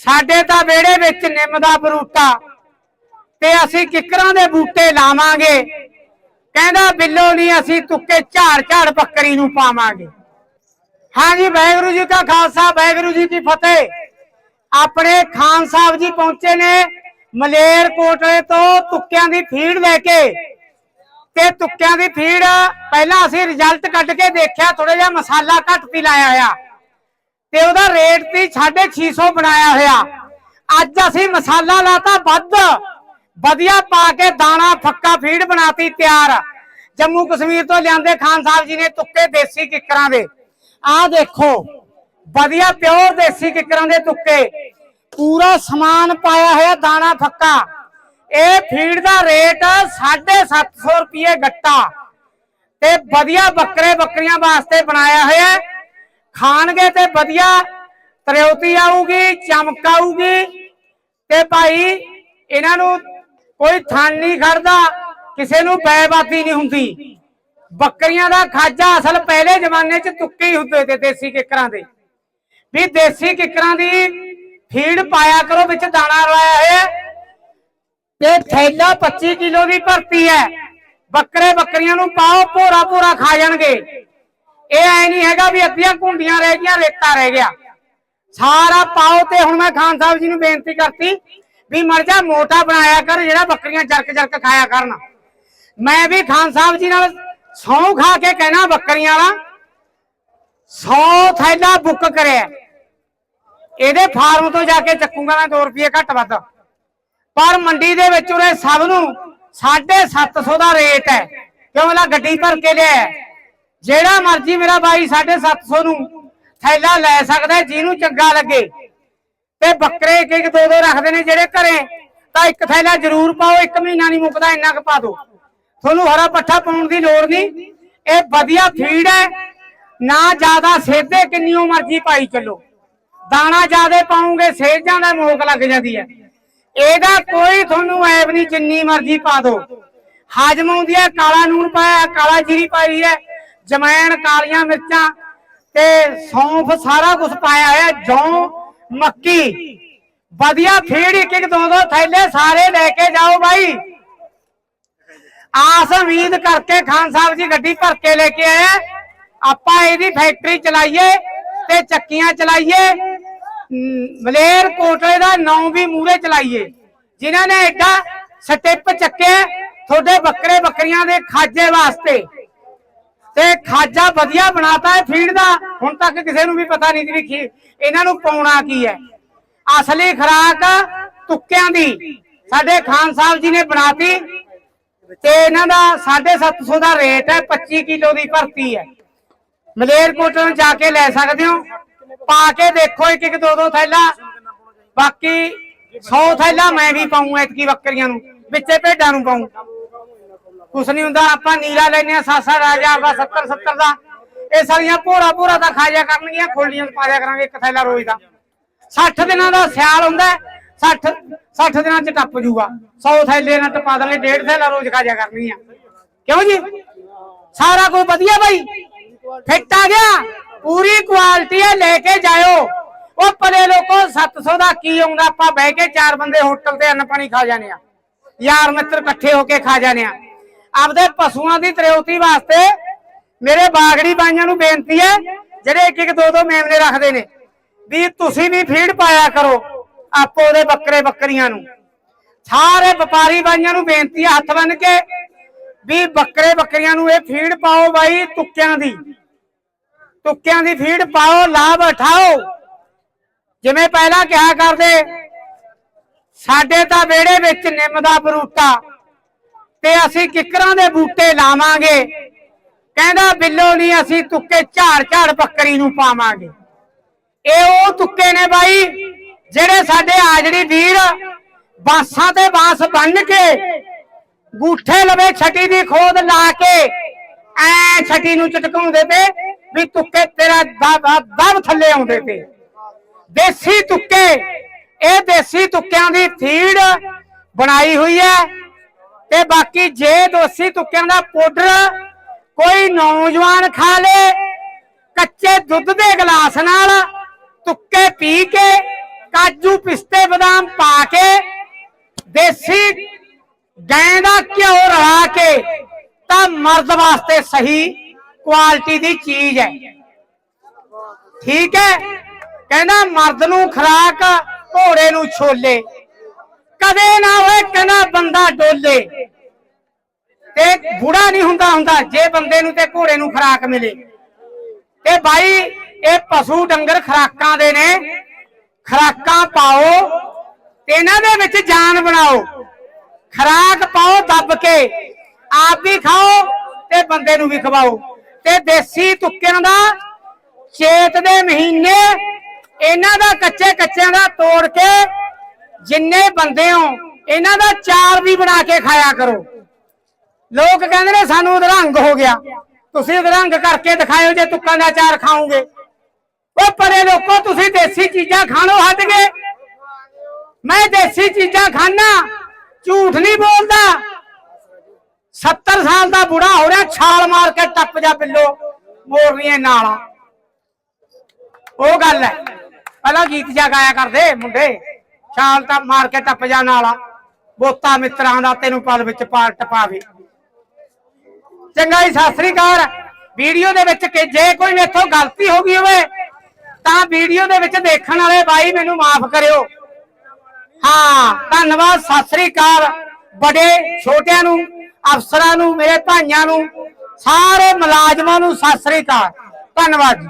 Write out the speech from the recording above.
ਸਾਡੇ ਤਾਂ ਵਿਹੜੇ ਵਿੱਚ ਨਿੰਮ ਦਾ ਬਰੂਟਾ ਤੇ ਅਸੀਂ ਕਿਕਰਾਂ ਦੇ ਬੂਟੇ ਲਾਵਾਂਗੇ। ਕਹਿੰਦਾ, ਬਿੱਲੋ ਨਹੀਂ ਅਸੀਂ ਤੁੱਕੇ ਝਾੜ ਝਾੜ ਬੱਕਰੀ ਨੂੰ ਪਾਵਾਂਗੇ। ਹਾਂਜੀ, ਵਾਹਿਗੁਰੂ ਜੀ ਕਾ ਖਾਲਸਾ, ਵਾਹਿਗੁਰੂ ਜੀ ਕੀ ਫਤਿਹ। ਆਪਣੇ ਖਾਨ ਸਾਹਿਬ ਜੀ ਪਹੁੰਚੇ ਨੇ ਮਲੇਰ ਕੋਟਲੇ ਤੋਂ ਤੁੱਕਿਆਂ ਦੀ ਫੀਡ ਲੈ ਕੇ। ਤੇ ਤੁੱਕਿਆਂ ਦੀ ਫੀਡ ਪਹਿਲਾਂ ਅਸੀਂ ਰਿਜ਼ਲਟ ਕੱਢ ਕੇ ਦੇਖਿਆ ਥੋੜਾ ਜਿਹਾ ਮਸਾਲਾ ਘੱਟ ਪੀ ਲਾਇਆ ਹੋਇਆ। ਤੇ ਉਹਦਾ ਰੇਟ ਸੀ 650 ਬਣਾਇਆ ਹੋਇਆ। ਅੱਜ ਅਸੀਂ ਮਸਾਲਾ ਲਾਤਾ ਵੱਧ। ਵਧੀਆ ਪਾ ਕੇ ਦਾਣਾ ਫੱਕਾ ਫੀਡ ਬਣਾਤੀ ਤਿਆਰ। ਜੰਮੂ ਕਸ਼ਮੀਰ ਤੋਂ ਲਿਆਂਦੇ ਖਾਨ ਸਾਹਿਬ ਜੀ ਨੇ ਤੁੱਕੇ ਦੇਸੀ ਕਿੱਕਰਾਂ ਦੇ। ਆਹ ਦੇਖੋ, ਵਧੀਆ ਪਿਓਰ ਦੇਸੀ ਕਿੱਕਰਾਂ ਦੇ ਤੁੱਕੇ। ਪੂਰਾ ਸਮਾਨ ਪਾਇਆ ਹੋਇਆ ਦਾਣਾ ਫੱਕਾ। ਇਹ ਫੀਡ ਦਾ ਰੇਟ 750 ਰੁਪਏ ਗੱਟਾ। ਤੇ ਵਧੀਆ ਬੱਕਰੇ ਬੱਕਰੀਆਂ ਵਾਸਤੇ ਬਣਾਇਆ ਹੋਇਆ। ਖਾਣਗੇ ਤੇ ਵਧੀਆ ਤਰਿਉਤੀ ਆਊਗੀ ਚਮਕ ਆਊਗੀ ਤੇ ਭਾਈ, ਇਹਨਾਂ ਨੂੰ ਕੋਈ ਥਣ ਨਹੀਂ ਖੜਦਾ, ਕਿਸੇ ਨੂੰ ਬੈਬਾਦੀ ਨਹੀਂ ਹੁੰਦੀ। ਬੱਕਰੀਆਂ ਦਾ ਖਾਜਾ ਅਸਲ ਪਹਿਲੇ ਜ਼ਮਾਨੇ 'ਚ ਤੁੱਕੇ ਹੀ ਹੁੰਦੇ ਤੇ ਦੇਸੀ ਕਿੱਕਰਾਂ ਦੇ। ਵੀ ਦੇਸੀ ਕਿੱਕਰਾਂ ਦੀ ਫੀਡ ਪਾਇਆ ਕਰੋ, ਵਿੱਚ ਦਾਣਾ ਰਲਾਇਆ ਹੋਇਆ। ਹੈ। ਤੇ ਥੈਲਾ 25 ਕਿਲੋ ਦੀ ਭਰਤੀ ਹੈ। ਬੱਕਰੇ ਬੱਕਰੀਆਂ ਨੂੰ ਪਾਓ, ਭੋਰਾ ਭੋਰਾ ਖਾ ਜਾਣਗੇ। ਇਹ ਐ ਨਹੀਂ ਹੈਗਾ ਵੀ ਅੱਧੀਆਂ ਕੁੰਡੀਆਂ ਰਹਿ ਗਈਆਂ, ਰੇਤਾ ਰਹਿ ਗਿਆ। ਸਾਰਾ ਪਾਓ ਤੇ ਹੁਣ ਮੈਂ ਖਾਨ ਸਾਹਿਬ ਜੀ ਨੂੰ ਬੇਨਤੀ ਕਰਤੀ ਵੀ ਮਰ ਜਾ, ਮੋਟਾ ਬਣਾਇਆ ਕਰ, ਜਿਹੜਾ ਬੱਕਰੀਆਂ ਜਰਕ ਜਰਕ ਖਾਇਆ ਕਰਨ। ਮੈਂ ਵੀ ਖਾਨ ਸਾਹਿਬ ਜੀ ਨਾਲ ਸੌਂ ਖਾ ਕੇ ਕਹਿਣਾ ਬੱਕਰੀਆਂ ਵਾਲਾ 100 ਥੈਲਾ ਬੁੱਕ ਕਰਿਆ। ਇਹਦੇ ਫਾਰਮ ਤੋਂ ਜਾ ਕੇ ਚੱਕੂਗਾ ਮੈਂ 2 ਰੁਪਏ ਘੱਟ ਵੱਧ। ਪਰ ਮੰਡੀ ਦੇ ਵਿੱਚ ਉਹਨੇ ਸਭ ਨੂੰ 750 ਦਾ ਰੇਟ ਹੈ। ਕਿਉਂ ਮੇਰਾ ਗੱਡੀ ਭਰ ਕੇ ਲਿਆ ਜਿਹੜਾ ਮਰਜ਼ੀ ਮੇਰਾ ਬਾਈ 750 ਨੂੰ ਥੈਲਾ ਲੈ ਸਕਦਾ ਜਿਹਨੂੰ ਚੰਗਾ ਲੱਗੇ। ਤੇ ਬੱਕਰੇ ਇੱਕ ਇੱਕ ਦੋ ਦੋ ਰੱਖਦੇ ਨੇ ਜਿਹੜੇ ਘਰੇ, ਤਾਂ ਇੱਕ ਥੈਲਾ ਜ਼ਰੂਰ ਪਾਓ, ਇੱਕ ਮਹੀਨਾ ਨਹੀਂ ਮੁੱਕਦਾ, ਇੰਨਾ ਕੁ ਪਾ ਦਿਓ। ਤੁਹਾਨੂੰ ਹਰਾ ਪੱਠਾ ਪਾਉਣ ਦੀ ਲੋੜ ਨਹੀਂ। ਇਹ ਵਧੀਆ ਫੀਡ ਹੈ। ਨਾ ਜ਼ਿਆਦਾ ਸੇਧੇ ਕਿੰਨੀਓ ਮਰਜ਼ੀ ਪਾਈ ਚੱਲੋ। ਦਾਣਾ ਜ਼ਿਆਦਾ ਪਾਉਂਗੇ ਸੇਜਾਂ ਦਾ ਮੋਕ ਲੱਗ ਜਾਂਦੀ ਹੈ। ਇਹਦਾ ਕੋਈ ਤੁਹਾਨੂੰ ਐਬ ਨਹੀਂ ਜਿੰਨੀ ਮਰਜ਼ੀ ਪਾ ਦਿਓ। ਹਾਜਮ ਆਉਂਦੀ ਹੈ, ਕਾਲਾ ਨੂਣ ਪਾਇਆ, ਕਾਲਾ ਜੀਰੀ ਪਾਈ ਹੈ। ਜਮੈਣ ਕਾਲੀਆਂ ਮਿਰਚਾਂ ਤੇ ਸੌਂਫ ਸਾਰਾ ਕੁਝ ਪਾਇਆ ਹੋਇਆ ਜੌਂ, ਮੱਕੀ। ਵਧੀਆ ਫੀਡ ਇੱਕ ਦੋ ਦੋ ਥੈਲੇ ਸਾਰੇ ਲੈ ਕੇ ਜਾਓ ਬਾਈ। ਆਸ ਉਮੀਦ ਕਰਕੇ ਖਾਨ ਸਾਹਿਬ ਜੀ ਗੱਡੀ ਭਰ ਕੇ ਲੈ ਕੇ ਆਏ ਆਪਾਂ ਇਹਦੀ ਫੈਕਟਰੀ ਚਲਾਈਏ ਤੇ ਚੱਕੀਆਂ ਚਲਾਈਏ। ਮਲੇਰ ਕੋਟਲੇ ਦਾ ਨਾਂ ਵੀ ਮੂਰੇ ਚਲਾਈਏ। ਜਿਨ੍ਹਾਂ ਨੇ ਐਡਾ ਸਟੈਪ ਚੱਕਿਆ, ਤੁਹਾਡੇ ਬੱਕਰੇ ਬੱਕਰੀਆਂ ਦੇ ਖਾਜੇ ਵਾਸਤੇ। ਤੇ ਖਾਜਾ ਵਧੀਆ ਬਣਾਤਾ ਹੈ ਫੀਡ ਦਾ। ਹੁਣ ਤੱਕ ਕਿਸੇ ਨੂੰ ਵੀ ਪਤਾ ਨਹੀਂ ਸੀ ਵੀ ਇਹਨਾਂ ਨੂੰ ਪਾਉਣਾ ਕੀ ਹੈ। ਅਸਲੀ ਖਰਾਕ ਤੁੱਕਿਆਂ ਦੀ। ਸਾਡੇ ਖਾਨ ਸਾਹਿਬ ਜੀ ਨੇ ਬਣਾਤੀ ਤੇ ਇਹਨਾਂ ਦਾ 750 ਦਾ ਰੇਟ ਹੈ 25 ਕਿਲੋ ਦੀ ਭਰਤੀ ਹੈ। ਮਲੇਰਕੋਟਲੇ ਨੂੰ ਜਾ ਕੇ ਲੈ ਸਕਦੇ ਹੋ। ਪਾ ਕੇ ਦੇਖੋ ਇੱਕ ਇੱਕ, ਦੋ ਦੋ ਥੈਲਾ। ਬਾਕੀ 100 ਥੈਲਾ ਮੈਂ ਵੀ ਪਾਉਂ ਐਤਕੀ ਬੱਕਰੀਆਂ ਨੂੰ। ਵਿੱਚੇ ਭੇਡਾਂ ਨੂੰ ਪਾਉਂ ਕੁਛ ਨਹੀਂ ਹੁੰਦਾ, ਆਪਾਂ ਨੀਲਾ ਲੈਨੇ ਆ ਸਾਸਾ ਰਾਜਾ ਦਾ 70 70 ਦਾ। ਇਹ ਸਾਰੀਆਂ ਭੋਰਾ ਭੋਰਾ ਤਾਂ ਖਾਜਾ ਕਰਨਗੀਆਂ ਖੋਲੀਆਂ ਪਾ ਦਿਆ ਕਰਾਂਗੇ ਇੱਕ ਥੈਲਾ ਰੋਜ਼ ਦਾ। 60 ਦਿਨਾਂ ਦਾ ਸਿਆਲ ਹੁੰਦਾ 60 60 ਦਿਨਾਂ ਚ ਟੱਪ ਜੂਗਾ। 100 ਥੈਲੇ ਨਾਲ ਟਪਾ ਦਾਂਗੇ ਡੇਢ ਥੈਲਾ ਰੋਜ਼ ਖਾਜਾ ਕਰਨੀਆਂ ਕਿਉਂ ਜੀ? ਸਾਰਾ ਕੁਝ ਵਧੀਆ ਬਾਈ। ਫਿੱਟ ਆ ਗਿਆ, ਪੂਰੀ ਕੁਆਲਿਟੀ ਹੈ ਲੈ ਕੇ ਜਾਇਓ। ਉਹ ਪਰੇ ਲੋਕੋ 700 ਦਾ ਕੀ ਆਉਂਦਾ, ਆਪਾਂ ਬਹਿ ਕੇ ਚਾਰ ਬੰਦੇ ਹੋਟਲ ਤੇ ਅੰਨ ਪਾਣੀ ਖਾ ਜਾਣੇ ਆ ਯਾਰ ਮਿੱਤਰ ਇਕੱਠੇ ਹੋ ਕੇ ਖਾ ਜਾਣੇ ਆ ਆਪਦੇ ਪਸ਼ੂਆਂ ਦੀ ਤਰੇਉਤੀ ਵਾਸਤੇ ਮੇਰੇ ਬਾਗੜੀ ਬਾਈਆਂ ਨੂੰ ਬੇਨਤੀ ਹੈ, ਜਿਹੜੇ ਇੱਕ ਇੱਕ ਦੋ ਦੋ ਮੇਮਨੇ ਰੱਖਦੇ ਨੇ, ਵੀ ਤੁਸੀਂ ਵੀ ਫੀਡ ਪਾਇਆ ਕਰੋ ਆਪੋ ਦੇ ਬੱਕਰੇ ਬੱਕਰੀਆਂ ਨੂੰ। ਸਾਰੇ ਵਪਾਰੀ ਬਾਈਆਂ ਨੂੰ ਬੇਨਤੀ ਹੈ ਹੱਥ ਬੰਨ ਕੇ ਵੀ ਬੱਕਰੇ ਬੱਕਰੀਆਂ ਨੂੰ ਇਹ ਫੀਡ ਪਾਓ ਬਾਈ ਤੁੱਕਿਆਂ ਦੀ। ਤੁੱਕਿਆਂ ਦੀ ਫੀਡ ਪਾਓ, ਲਾਭ ਉਠਾਓ। ਜਿਵੇਂ ਪਹਿਲਾਂ ਕਿਹਾ ਕਰਦੇ, ਸਾਡੇ ਤਾਂ ਵਿਹੜੇ ਵਿੱਚ ਨਿੰਮ ਦਾ ਬਰੂਟਾ ਤੇ ਅਸੀਂ ਕਿਕਰਾਂ ਦੇ ਬੂਟੇ ਲਾਵਾਂਗੇ। ਕਹਿੰਦਾ, ਬਿੱਲੋ ਨਹੀਂ ਅਸੀਂ ਤੁੱਕੇ ਝਾੜ ਝਾੜ ਬੱਕਰੀ ਨੂੰ ਪਾਵਾਂਗੇ। ਇਹ ਉਹ ਤੁੱਕੇ ਨੇ ਬਾਈ, ਜਿਹੜੇ ਸਾਡੇ ਆਜੜੀ ਵੀਰ ਬਾਸਾਂ ਤੇ ਬਾਸ ਬੰਨ ਕੇ ਗੂਠੇ ਲਵੇ ਛਟੀ ਦੀ ਖੋਦ ਲਾ ਕੇ ਐ ਛਟੀ ਨੂੰ ਚਟਕਾਉਂਦੇ ਤੇ ਵੀ ਤੁੱਕੇ ਤੇਰਾ ਦਬ ਥੱਲੇ ਆਉਂਦੇ ਤੇ ਦੇਸੀ ਤੁੱਕੇ, ਇਹ ਦੇਸੀ ਤੁੱਕਿਆਂ ਦੀ ਥੀੜ ਬਣਾਈ ਹੋਈ ਹੈ। ਤੇ ਬਾਕੀ ਜੇ ਦੋਸੀ ਤੁੱਕਿਆਂ ਦਾ ਪਾਊਡਰ ਕੋਈ ਨੌਜਵਾਨ ਖਾ ਲੇ, ਕੱਚੇ ਦੁੱਧ ਦੇ ਗਲਾਸ ਨਾਲ ਤੁੱਕੇ ਪੀ ਕੇ, ਕਾਜੂ ਪਿਸ ਕੇ, ਦੇਸੀ ਗਾਂ ਦਾ ਘਿਓ ਰਲਾ ਕੇ, ਤਾਂ ਮਰਦ ਵਾਸਤੇ ਸਹੀ ਕੁਆਲਿਟੀ ਦੀ ਚੀਜ਼ ਹੈ। ਠੀਕ ਹੈ? ਕਹਿੰਦਾ ਮਰਦ ਨੂੰ ਖਰਾਕ, ਘੋੜੇ ਨੂੰ ਛੋਲੇ। ਕਦੇ ਨਾ ਹੋਏ ਕਹਿੰਦਾ ਬੰਦਾ ਡੋਲੇ। ਤੇ ਬੁੜਾ ਨਹੀਂ ਹੁੰਦਾ ਹੁੰਦਾ। ਜੇ ਬੰਦੇ ਨੂੰ ਤੇ ਘੋੜੇ ਨੂੰ ਖਰਾਕ ਮਿਲੇ। ਤੇ ਬਾਈ, ਇਹ ਪਸ਼ੂ ਡੰਗਰ ਖਰਾਕਾਂ ਦੇ ਨੇ। ਖਰਾਕਾਂ ਪਾਓ ਤੇ ਇਹਨਾਂ ਦੇ ਵਿੱਚ ਜਾਨ ਬਣਾਓ। ਖਰਾਕ ਪਾਓ, ਦੱਬ ਕੇ। ਆਪ ਵੀ ਖਾਓ ਤੇ ਬੰਦੇ ਨੂੰ ਵੀ ਖਵਾਓ। ਤੇ ਦੇਸੀ ਤੁੱਕਿਆਂ ਦਾ ਚੇਤ ਦੇ ਮਹੀਨੇ ਇਹਨਾਂ ਦਾ ਕੱਚੇ ਕੱਚਿਆਂ ਦਾ ਤੋੜ ਕੇ ਜਿੰਨੇ ਬੰਦੇ ਹੋ, ਇਹਨਾਂ ਦਾ ਚਾਰ ਵੀ ਬਣਾ ਕੇ ਖਾਇਆ ਕਰੋ। ਲੋਕ ਕਹਿੰਦੇ ਨੇ ਸਾਨੂੰ ਉਦਰੰਗ ਹੋ ਗਿਆ। ਤੁਸੀਂ ਉਦਰੰਗ ਕਰਕੇ ਦਿਖਾਇਓ ਜੇ ਤੁੱਕਾਂ ਦਾ ਚਾਰ ਖਾਓਗੇ। ਉਹ ਪਰੇ ਲੋਕੋ, ਤੁਸੀਂ ਦੇਸੀ ਚੀਜ਼ਾਂ ਖਾਣੋ, ਹਟ ਗਏ। ਮੈਂ ਦੇਸੀ ਚੀਜ਼ਾਂ ਖਾਣਾ ਝੂਠ ਨਹੀਂ ਬੋਲਦਾ। 70 ਸਾਲ ਦਾ ਬੁੜਾ ਹੋ ਰਿਹਾ, ਛਾਲ ਮਾਰ ਕੇ ਟੱਪ ਜਾ ਬਿੱਲੋ, ਮੋਰਨੀਆਂ ਨਾਲਾਂ। ਉਹ ਗੱਲ ਹੈ। ਪਹਿਲਾਂ ਗੀਤ ਜਾ ਗਾਇਆ ਕਰਦੇ ਮੁੰਡੇ। ਛਾਲ ਤਾਂ ਮਾਰ ਕੇ ਟੱਪ ਜਾ ਨਾਲਾ ਬੋਤਾ ਮਿੱਤਰਾਂ ਦਾ ਤੈਨੂੰ ਪਲ ਵਿੱਚ ਪਾਲ ਟਪਾਵੇ ਚੰਗਾ ਜੀ, ਸਤਿ ਸ੍ਰੀ ਅਕਾਲ। ਵੀਡੀਓ ਦੇ ਵਿੱਚ ਕਿ ਜੇ ਕੋਈ ਮੇਥੋਂ ਗਲਤੀ ਹੋ ਗਈ ਹੋਵੇ, ਤਾਂ ਵੀਡੀਓ ਦੇ ਵਿੱਚ ਦੇਖਣ ਵਾਲੇ ਬਾਈ ਮੈਨੂੰ ਮਾਫ ਕਰਿਓ। ਹਾਂ, ਧੰਨਵਾਦ, ਸਤਿ ਸ੍ਰੀ ਅਕਾਲ। ਬੜੇ ਛੋਟਿਆਂ ਨੂੰ, ਅਫਸਰਾਂ ਨੂੰ, ਮੇਰੇ ਭਾਈਆਂ ਨੂੰ, ਸਾਰੇ ਮੁਲਾਜ਼ਮਾਂ ਨੂੰ ਸਤਿ ਸ੍ਰੀ ਅਕਾਲ। ਧੰਨਵਾਦ ਜੀ।